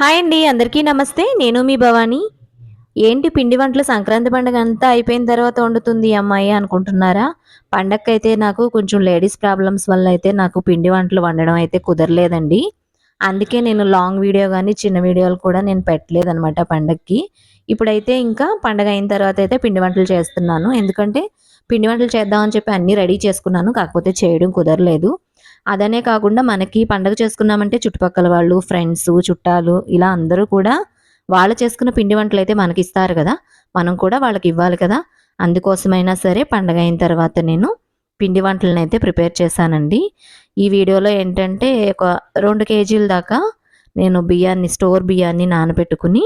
Hi అండి అందరికీ నమస్తే. నేను మీ భవాని. ఏంటి పిండి వంటలు? సంక్రాంతి పండుగ అంతా అయిపోయిన తర్వాత వండుతుంది అమ్మాయి అనుకుంటున్నారా? పండగకైతే నాకు కొంచెం లేడీస్ ప్రాబ్లమ్స్ వల్ల అయితే నాకు పిండి వంటలు వండడం అయితే కుదరలేదండి. అందుకే నేను లాంగ్ వీడియో కానీ చిన్న వీడియోలు కూడా నేను పెట్టలేదనమాట పండగకి ఇప్పుడైతే ఇంకా పండగ అయిన తర్వాత అయితే పిండి వంటలు చేస్తున్నాను. ఎందుకంటే పిండి వంటలు చేద్దామని చెప్పి అన్నీ రెడీ చేసుకున్నాను. కాకపోతే చేయడం కుదరలేదు. అదనే కాకుండా మనకి పండగ చేసుకున్నామంటే చుట్టుపక్కల వాళ్ళు ఫ్రెండ్స్ చుట్టాలు ఇలా అందరూ కూడా వాళ్ళు చేసుకున్న పిండి వంటలు అయితే మనకి ఇస్తారు కదా. మనం కూడా వాళ్ళకి ఇవ్వాలి కదా. అందుకోసమైనా సరే పండగ అయిన తర్వాత నేను పిండి వంటలను అయితే ప్రిపేర్ చేశానండి. ఈ వీడియోలో ఏంటంటే ఒక రెండు కేజీల దాకా నేను బియ్యాన్ని స్టోర్ బియ్యాన్ని నానబెట్టుకుని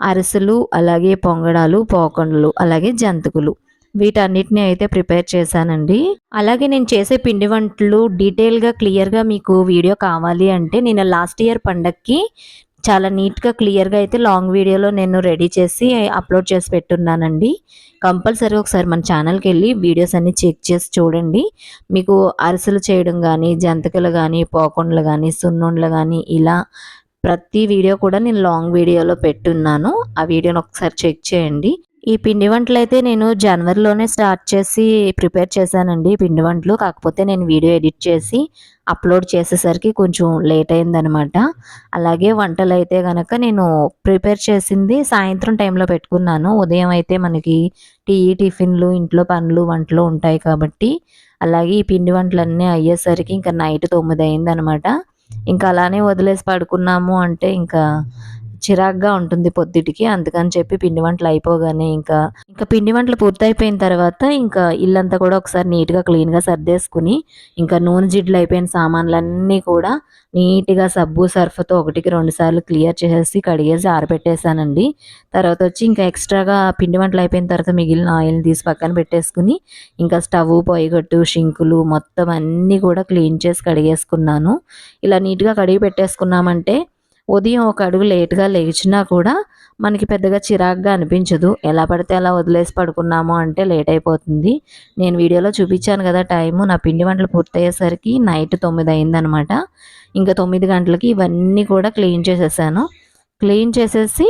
అరిసెలు అలాగే పొంగడాలు పోకండలు అలాగే జంతికలు వీటన్నిటిని అయితే ప్రిపేర్ చేశానండి. అలాగే నేను చేసే పిండి వంటలు డీటెయిల్గా క్లియర్గా మీకు వీడియో కావాలి అంటే నేను లాస్ట్ ఇయర్ పండగకి చాలా నీట్గా క్లియర్గా అయితే లాంగ్ వీడియోలో నేను రెడీ చేసి అప్లోడ్ చేసి పెట్టున్నానండి. కంపల్సరీ ఒకసారి మన ఛానల్కి వెళ్ళి వీడియోస్ అన్నీ చెక్ చేసి చూడండి. మీకు అరిసెలు చేయడం కానీ జంతికలు కానీ పోకుండలు కానీ సున్నుండలు కానీ ఇలా ప్రతి వీడియో కూడా నేను లాంగ్ వీడియోలో పెట్టున్నాను. ఆ వీడియోని ఒకసారి చెక్ చేయండి. ఈ పిండి వంటలు అయితే నేను జనవరిలోనే స్టార్ట్ చేసి ప్రిపేర్ చేశానండి. పిండి వంటలు కాకపోతే నేను వీడియో ఎడిట్ చేసి అప్లోడ్ చేసేసరికి కొంచెం లేట్ అయిందనమాట. అలాగే వంటలు అయితే కనుక నేను ప్రిపేర్ చేసింది సాయంత్రం టైంలో పెట్టుకున్నాను. ఉదయం అయితే మనకి టీ టిఫిన్లు ఇంట్లో పనులు వంటలు ఉంటాయి కాబట్టి. అలాగే ఈ పిండి వంటలన్నీ అయ్యేసరికి ఇంకా నైట్ తొమ్మిది అయిందనమాట. ఇంకా అలానే వదిలేసి పడుకున్నాము అంటే ఇంకా చిరాగ్గా ఉంటుంది పొద్దుటికి. అందుకని చెప్పి పిండి వంటలు అయిపోగానే ఇంకా ఇంకా పిండి వంటలు పూర్తయిపోయిన తర్వాత ఇంకా ఇల్లంతా కూడా ఒకసారి నీట్గా క్లీన్గా సర్దేసుకుని ఇంకా నూనె జిడ్లు అయిపోయిన సామాన్లన్నీ కూడా నీట్గా సబ్బు సర్ఫ్తో ఒకటికి రెండు సార్లు క్లియర్ చేసేసి కడిగేసి ఆరబెట్టేశానండి. తర్వాత వచ్చి ఇంకా ఎక్స్ట్రాగా పిండి వంటలు అయిపోయిన తర్వాత మిగిలిన ఆయిల్ని తీసి పక్కన పెట్టేసుకుని ఇంకా స్టవ్ పొయ్యిగట్టు షింకులు మొత్తం అన్నీ కూడా క్లీన్ చేసి కడిగేసుకున్నాను. ఇలా నీట్గా కడిగి పెట్టేసుకున్నామంటే ఉదయం ఒక అడుగు లేట్గా లేచినా కూడా మనకి పెద్దగా చిరాగ్గా అనిపించదు. ఎలా పడితే అలా వదిలేసి పడుకున్నాము అంటే లేట్ అయిపోతుంది. నేను వీడియోలో చూపించాను కదా టైము. నా పిండి వంటలు పూర్తయ్యేసరికి నైట్ తొమ్మిది అయిందనమాట. ఇంకా తొమ్మిది గంటలకి ఇవన్నీ కూడా క్లీన్ చేసేసాను. క్లీన్ చేసేసి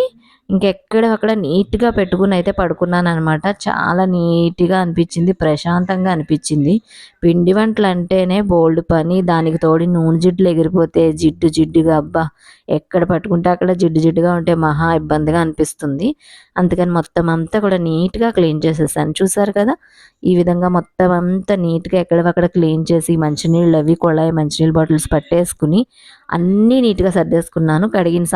ఇంకెక్కడ అక్కడ నీట్గా పెట్టుకుని అయితే పడుకున్నాను అనమాట చాలా నీట్గా అనిపించింది ప్రశాంతంగా అనిపించింది. పిండి వంటలు అంటేనే బోల్డ్ పని. దానికి తోడి నూనె జిడ్లు ఎగిరిపోతే జిడ్డు జిడ్డుగా అబ్బా! ఎక్కడ పట్టుకుంటే అక్కడ జిడ్డు జిడ్డుగా ఉంటే మహా ఇబ్బందిగా అనిపిస్తుంది. అందుకని మొత్తం అంతా కూడా నీట్గా క్లీన్ చేసేసాను. చూసారు కదా? ఈ విధంగా మొత్తం అంతా నీట్గా ఎక్కడవక్కడ క్లీన్ చేసి మంచినీళ్ళు అవి కొళాయి మంచినీళ్ళు బాటిల్స్ పట్టేసుకుని అన్నీ నీట్గా సర్దేసుకున్నాను. కడిగిన